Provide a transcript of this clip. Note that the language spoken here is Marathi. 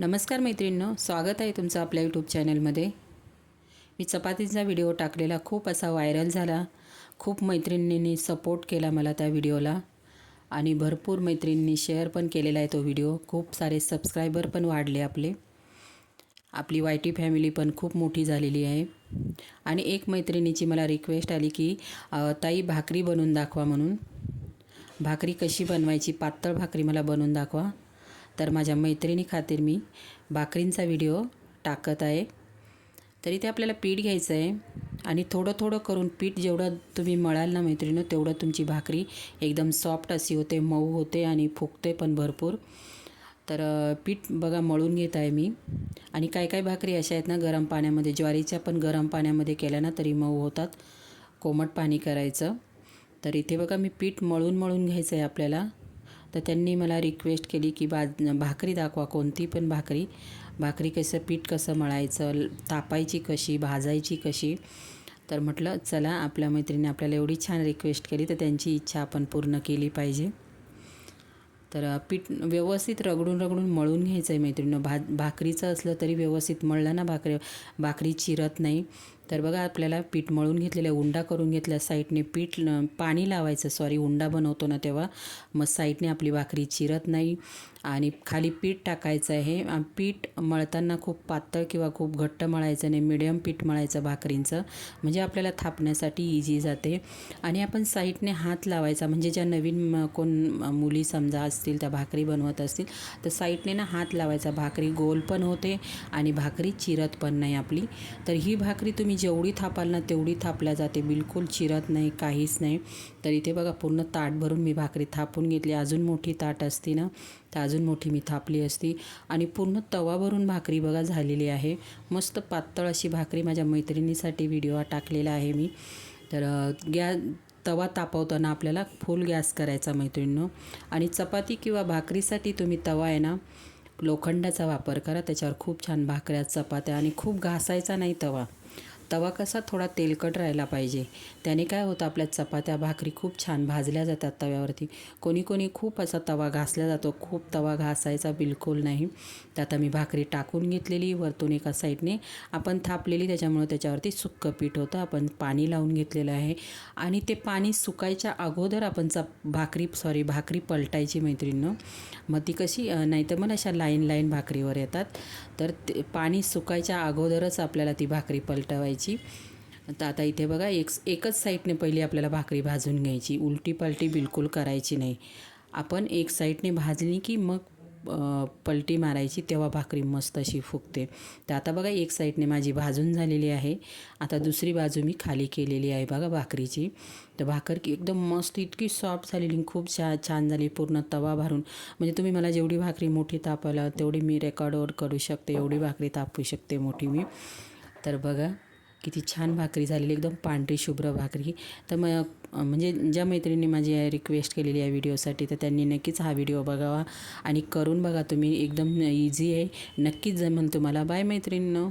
नमस्कार मैत्रिणींनो स्वागत आहे तुमचं आपल्या यूट्यूब चॅनलमध्ये मी चपातीचा व्हिडिओ टाकलेला खूप असा व्हायरल झाला. खूप मैत्रिणींनी सपोर्ट केला मला त्या व्हिडिओला आणि भरपूर मैत्रिणींनी शेअर पण केलेला आहे तो व्हिडिओ खूप सारे सबस्क्रायबर पण वाढले आपले. आपली वाय टी फॅमिली पण खूप मोठी झालेली आहे. आणि एक मैत्रिणीची मला रिक्वेस्ट आली की ताई भाकरी बनवून दाखवा म्हणून. भाकरी कशी बनवायची पातळ भाकरी मला बनवून दाखवा. तर माझ्या मैत्रिणी खातीर मी भाकरींचा व्हिडिओ टाकत आहे. तरी ते आपल्याला पीठ घ्यायचं आहे आणि थोडं थोडं करून पीठ जेवढं तुम्ही मळाल ना मैत्रिणी तेवढं तुमची भाकरी एकदम सॉफ्ट अशी होते मऊ होते आणि फुगते पण भरपूर. तर पीठ बघा मळून घेत आहे मी. आणि काही काही भाकरी अशा आहेत ना गरम पाण्यामध्ये ज्वारीच्या पण गरम पाण्यामध्ये केल्या ना तरी मऊ होतात. कोमट पाणी करायचं. तर इथे बघा मी पीठ मळून मळून घ्यायचं आहे आपल्याला. तर त्यांनी मला रिक्वेस्ट केली की बा भाकरी दाखवा कोणती पण भाकरी. भाकरी कसं पीठ कसं मळायचं तापायची कशी भाजायची कशी. तर म्हटलं चला आपल्या मैत्रिणी आपल्याला एवढी छान रिक्वेस्ट केली तर त्यांची इच्छा आपण पूर्ण केली पाहिजे. तर पीठ व्यवस्थित रगडून रगडून मळून घ्यायचं आहे मैत्रिणीनं. भा भाकरीचं असलं तरी व्यवस्थित मळलं ना भाकरी भाकरी चिरत नाही. तर बघा आपल्याला पीठ मळून घेतलेलं आहे उंडा करून घेतल्या साईडने पीठ पाणी लावायचं. सॉरी उंडा बनवतो ना तेव्हा. मग साईडने आपली भाकरी चिरत नाही. आणि खाली पीठ टाकायचं आहे. पीठ मळताना खूप पातळ किंवा खूप घट्ट मळायचं नाही. मिडियम पीठ मळायचं भाकरींचं. म्हणजे आपल्याला थापण्यासाठी इझी जाते. आणि आपण साईडने हात लावायचा. म्हणजे ज्या नवीन कोण मुली समजा असतील त्या भाकरी बनवत असतील तर साईडने ना हात लावायचा. भाकरी गोल पण होते आणि भाकरी चिरत पण नाही आपली. तर ही भाकरी तुम्ही जेवढी थापाल ना तेवढी थापल्या जाते. बिलकुल चिरत नाही काहीच नाही. तर इथे बघा पूर्ण ताट भरून मी भाकरी थापून घेतली. अजून मोठी ताट असती ना तर अजून मोठी मी थापली असती. आणि पूर्ण तवा भरून भाकरी बघा झालेली आहे. मस्त पातळ अशी भाकरी माझ्या मैत्रिणीसाठी व्हिडिओ टाकलेला आहे मी. तर गॅ तवा तापवताना आपल्याला फुल गॅस करायचा मैत्रिणीनं. आणि चपाती किंवा भाकरीसाठी तुम्ही तवा आहे ना लोखंडाचा वापर करा. त्याच्यावर खूप छान भाकऱ्या चपात्या आणि खूप घासायचा नाही तवा. तवा कसा थोडा तेलकट राहायला पाहिजे. त्याने काय होतं आपल्या चपात्या भाकरी खूप छान भाजल्या जातात तव्यावरती. कोणी कोणी खूप असा तवा घासला जातो. खूप तवा घासायचा बिलकुल नाही. तर आता मी भाकरी टाकून घेतलेली वरतून एका साईडने आपण थापलेली त्याच्यामुळे त्याच्यावरती सुक्कं पीठ होतं. आपण पाणी लावून घेतलेलं आहे. आणि ते पाणी सुकायच्या अगोदर आपण चप भाकरी सॉरी भाकरी पलटायची मैत्रिणीनं. मग ती कशी नाहीतर नाही तर मग अशा लाईन लाईन भाकरीवर येतात. तर ते पाणी सुकायच्या अगोदरच आपल्याला ती भाकरी पलटवायची तर आता इथे बघा एक एकच साईडने पहिली आपल्याला भाकरी भाजून घ्यायची. उलटी पलटी बिलकुल करायची नाही. आपण एक साईडने भाजली की मग पलटी मारायची तेव्हा भाकरी मस्त अशी फुगते. तर आता बघा एक साईडने माझी भाजून झालेली आहे. आता दुसरी बाजू मी खाली केलेली आहे बघा भाकरीची. तर भाकर की एकदम मस्त इतकी सॉफ्ट झालेली खूप छा छान झाली पूर्ण तवा भरून. म्हणजे तुम्ही मला जेवढी भाकरी मोठी तापायला तेवढी मी रेकॉर्डवर करू शकते एवढी भाकरी तापू शकते मोठी मी. तर बघा किती छान भाकरी झालेली एकदम पांढरी शुभ्र भाकरी. तर मग म्हणजे ज्या मैत्रिणी माझी रिक्वेस्ट केलेली आहे व्हिडिओसाठी तर त्यांनी नक्कीच हा व्हिडिओ बघावा आणि करून बघा तुम्ही. एकदम इझी आहे. नक्कीच जमेल तुम्हाला. बाय मैत्रिणींनो.